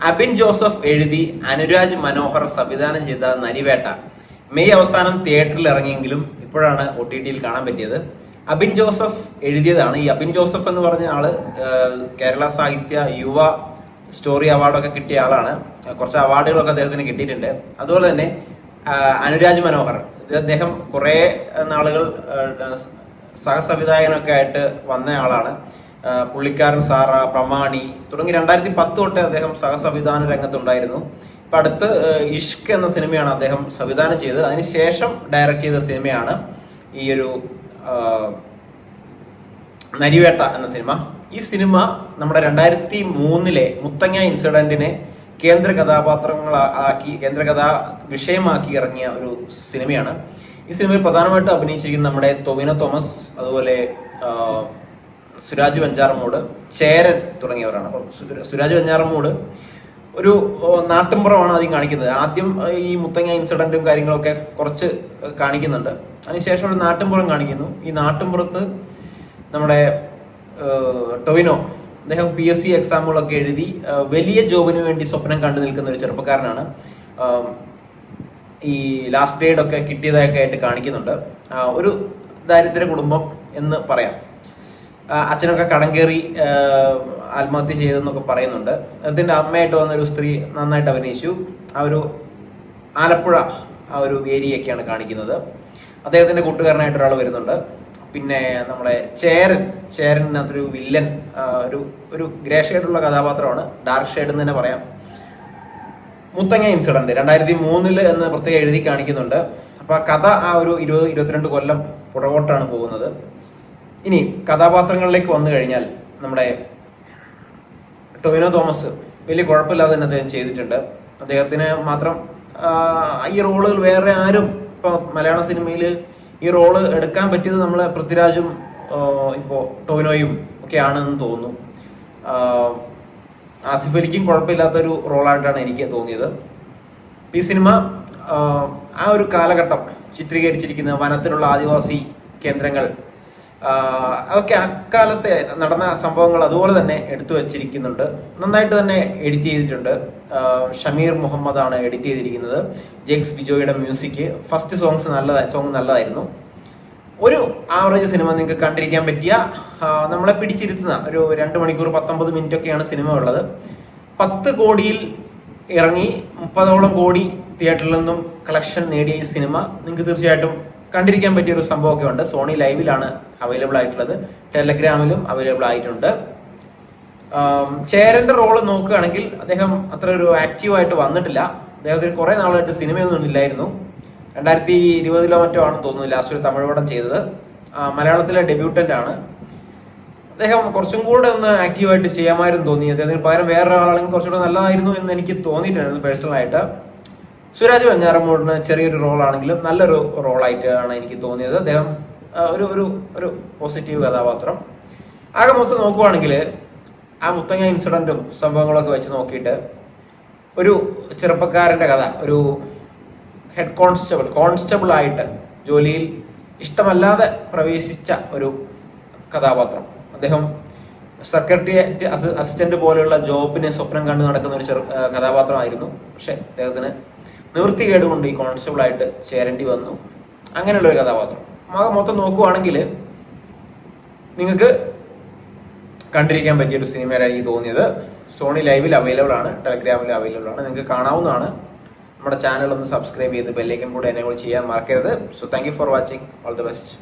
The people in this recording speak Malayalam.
അബിൻ ജോസഫ് എഴുതി അനുരാജ് മനോഹർ സംവിധാനം ചെയ്ത നരിവേട്ട മെയ് അവസാനം തിയേറ്ററിൽ ഇറങ്ങിയെങ്കിലും ഇപ്പോഴാണ് ഒ ടി ടിയിൽ കാണാൻ പറ്റിയത് അബിൻ ജോസഫ് എഴുതിയതാണ് ഈ അബിൻ ജോസഫ് എന്ന് പറഞ്ഞ ആൾ കേരള സാഹിത്യ യുവ സ്റ്റോറി അവാർഡൊക്കെ കിട്ടിയ ആളാണ് കുറച്ച് അവാർഡുകളൊക്കെ അദ്ദേഹത്തിന് കിട്ടിയിട്ടുണ്ട് അതുപോലെ തന്നെ അനുരാജ് മനോഹർ അദ്ദേഹം കുറേ നാളുകൾ സഹസംവിധായകനൊക്കെ ആയിട്ട് വന്ന ആളാണ് പുള്ളിക്കാരൻ സാറ പ്രമാണി തുടങ്ങി രണ്ടായിരത്തി പത്ത് തൊട്ട് അദ്ദേഹം സഹസംവിധാന രംഗത്തുണ്ടായിരുന്നു. ഇപ്പൊ അടുത്ത് ഇഷ്ക് എന്ന സിനിമയാണ് അദ്ദേഹം സംവിധാനം ചെയ്തത്. അതിനുശേഷം ഡയറക്റ്റ് ചെയ്ത സിനിമയാണ് ഈ ഒരു നരിവേട്ട എന്ന സിനിമ. ഈ സിനിമ നമ്മുടെ രണ്ടായിരത്തി മൂന്നിലെ മുത്തങ്ങ ഇൻസിഡന്റിനെ കേന്ദ്ര കഥാപാത്രങ്ങൾ ആക്കി കേന്ദ്ര കഥാ വിഷയമാക്കി ഇറങ്ങിയ ഒരു സിനിമയാണ്. ഈ സിനിമയിൽ പ്രധാനമായിട്ടും അഭിനയിച്ചിരിക്കുന്ന നമ്മുടെ ടൊവിനോ തോമസ് അതുപോലെ സുരാജ് വെഞ്ചാറമ്മൂട് ചേരൻ തുടങ്ങിയവരാണ്. അപ്പം സുരാജ് വെഞ്ഞാറമ്മൂട് ഒരു നാട്ടിൻപുറമാണ് ആദ്യം കാണിക്കുന്നത്. ആദ്യം ഈ മുത്തങ്ങ ഇൻസിഡന്റും കാര്യങ്ങളൊക്കെ കുറച്ച് കാണിക്കുന്നുണ്ട്. അതിനുശേഷം ഒരു നാട്ടിൻപുറം കാണിക്കുന്നു. ഈ നാട്ടിൻപുറത്ത് നമ്മുടെ ടൊവിനോ അദ്ദേഹം പി എസ് സി എക്സാമുകളൊക്കെ എഴുതി വലിയ ജോബിന് വേണ്ടി സ്വപ്നം കണ്ടു നിൽക്കുന്ന ഒരു ചെറുപ്പക്കാരനാണ്. ഈ ലാസ്റ്റ് ഡേഡ് ഒക്കെ കിട്ടിയതൊക്കെ ആയിട്ട് കാണിക്കുന്നുണ്ട്. ഒരു ദാരിദ്ര്യ കുടുംബം എന്ന് പറയാം. അച്ഛനൊക്കെ കടം കയറി ആത്മഹത്യ ചെയ്തെന്നൊക്കെ പറയുന്നുണ്ട്. അതിന്റെ അമ്മയായിട്ട് വന്ന ഒരു സ്ത്രീ നന്നായിട്ട് അഭിനയിച്ചു. ആ ഒരു ആലപ്പുഴ ആ ഒരു ഏരിയയൊക്കെയാണ് കാണിക്കുന്നത്. അദ്ദേഹത്തിന്റെ കൂട്ടുകാരനായിട്ട് ഒരാൾ വരുന്നുണ്ട്. പിന്നെ നമ്മുടെ ചേരൻ ചേരനകത്തൊരു വില്ലൻ ഒരു ഒരു ഗ്രേ ഷെയ്ഡുള്ള കഥാപാത്രമാണ്. ഡാർക്ക് ഷെയ്ഡ് എന്ന് തന്നെ പറയാം. മുത്തങ്ങ ഇൻസിഡന്റ് രണ്ടായിരത്തി മൂന്നിൽ എന്ന് പ്രത്യേകം എഴുതി കാണിക്കുന്നുണ്ട്. അപ്പൊ ആ കഥ ആ ഒരു ഇരുപത് ഇരുപത്തിരണ്ട് കൊല്ലം പുറകോട്ടാണ് പോകുന്നത്. ഇനി കഥാപാത്രങ്ങളിലേക്ക് വന്നു കഴിഞ്ഞാൽ നമ്മുടെ ടൊവിനോ തോമസ് വലിയ കുഴപ്പമില്ലാതെ തന്നെ അദ്ദേഹം ചെയ്തിട്ടുണ്ട്. അദ്ദേഹത്തിന് മാത്രം ഈ റോളുകൾ വേറെ ആരും ഇപ്പൊ മലയാള സിനിമയിൽ ഈ റോൾ എടുക്കാൻ പറ്റിയത് നമ്മളെ പൃഥ്വിരാജും ഇപ്പോൾ ഇപ്പോ ടൊവിനോയും ഒക്കെയാണെന്ന് തോന്നുന്നു. ആസിഫലിക്കും ആസിഫ് അലിക്കും കുഴപ്പമില്ലാത്തൊരു റോളായിട്ടാണ് എനിക്ക് തോന്നിയത്. ഈ സിനിമ ആ, ഒരു കാലഘട്ടം ചിത്രീകരിച്ചിരിക്കുന്ന വനത്തിലുള്ള ആദിവാസി കേന്ദ്രങ്ങൾ അതൊക്കെ അക്കാലത്തെ നടന്ന സംഭവങ്ങൾ അതുപോലെ തന്നെ എടുത്തു വച്ചിരിക്കുന്നുണ്ട്. നന്നായിട്ട് തന്നെ എഡിറ്റ് ചെയ്തിട്ടുണ്ട്. ഷമീർ മുഹമ്മദ് ആണ് എഡിറ്റ് ചെയ്തിരിക്കുന്നത്. ജെക്സ് ബിജോയുടെ മ്യൂസിക്. ഫസ്റ്റ് സോങ്സ് നല്ലതായി സോങ് നല്ലതായിരുന്നു. ഒരു ആവറേജ് സിനിമ നിങ്ങൾക്ക് കണ്ടിരിക്കാൻ പറ്റിയ നമ്മളെ പിടിച്ചിരുത്തുന്ന ഒരു രണ്ട് മണിക്കൂർ പത്തൊമ്പത് മിനിറ്റ് ഒക്കെയാണ് സിനിമ ഉള്ളത്. പത്ത് കോടിയിൽ ഇറങ്ങി മുപ്പതോളം കോടി തിയേറ്ററിൽ നിന്നും കളക്ഷൻ നേടിയ ഈ സിനിമ നിങ്ങൾക്ക് തീർച്ചയായിട്ടും കണ്ടിരിക്കാൻ പറ്റിയ ഒരു സംഭവമൊക്കെ ഉണ്ട് സോണി ലൈവിലാണ് അവൈലബിൾ ആയിട്ടുള്ളത്. ടെലഗ്രാമിലും അവൈലബിൾ ആയിട്ടുണ്ട്. ചേരന്റെ റോൾ നോക്കുകയാണെങ്കിൽ അദ്ദേഹം അത്ര ഒരു ആക്റ്റീവായിട്ട് വന്നിട്ടില്ല. അദ്ദേഹത്തിന് കുറെ നാളായിട്ട് സിനിമയൊന്നും ഇല്ലായിരുന്നു. രണ്ടായിരത്തി ഇരുപതിലോ മറ്റോ ആണെന്ന് തോന്നുന്നു ലാസ്റ്റ് ഒരു തമിഴ് പടം ചെയ്തത്. മലയാളത്തിലെ ഡെബ്യൂട്ടന്റ് ആണ്. അദ്ദേഹം കുറച്ചും കൂടെ ഒന്ന് ആക്റ്റീവായിട്ട് ചെയ്യാമായിരുന്നു തോന്നി. അദ്ദേഹത്തിന് പകരം വേറെ ആളാണെങ്കിൽ കുറച്ചുകൂടെ നല്ലതായിരുന്നു എന്ന് എനിക്ക് തോന്നിയിട്ടുണ്ടായിരുന്നു പേഴ്സണലായിട്ട് സുരാജ് വെഞ്ഞാറമ്മൂടിന് ചെറിയൊരു റോളാണെങ്കിലും നല്ലൊരു റോളായിട്ടാണ് എനിക്ക് തോന്നിയത്. അദ്ദേഹം ഒരു ഒരു ഒരു പോസിറ്റീവ് കഥാപാത്രം. ആകെ മൊത്തം നോക്കുവാണെങ്കിൽ ആ മുത്തങ്ങ ഇൻസിഡന്റും സംഭവങ്ങളൊക്കെ വെച്ച് നോക്കിയിട്ട് ഒരു ചെറുപ്പക്കാരന്റെ കഥ ഒരു ഹെഡ് കോൺസ്റ്റബിൾ കോൺസ്റ്റബിൾ ആയിട്ട് ജോലിയിൽ ഇഷ്ടമല്ലാതെ പ്രവേശിച്ച ഒരു കഥാപാത്രം. അദ്ദേഹം സെക്രട്ടേറിയറ്റ് അസിസ്റ്റന്റ് പോലെയുള്ള ജോബിനെ സ്വപ്നം കണ്ടു നടക്കുന്ന ഒരു ചെറു കഥാപാത്രമായിരുന്നു. പക്ഷെ അദ്ദേഹത്തിന് നിവൃത്തികേട് കൊണ്ട് ഈ കോൺസ്റ്റബിളായിട്ട് ചേരേണ്ടി വന്നു. അങ്ങനെയുള്ള ഒരു കഥാപാത്രം മൊത്തം നോക്കുവാണെങ്കിൽ നിങ്ങൾക്ക് കണ്ടിരിക്കാൻ പറ്റിയ ഒരു സിനിമയാണ് എനിക്ക് തോന്നിയത് സോണി ലൈവിൽ അവൈലബിൾ ആണ് ടെലഗ്രാമിൽ അവൈലബിൾ ആണ്. നിങ്ങൾക്ക് കാണാവുന്നതാണ്. നമ്മുടെ ചാനൽ ഒന്ന് സബ്സ്ക്രൈബ് ചെയ്ത് ബെല്ലേക്കും കൂടെ എനേബിൾ ചെയ്യാൻ മറക്കരുത്. So thank for watching all the best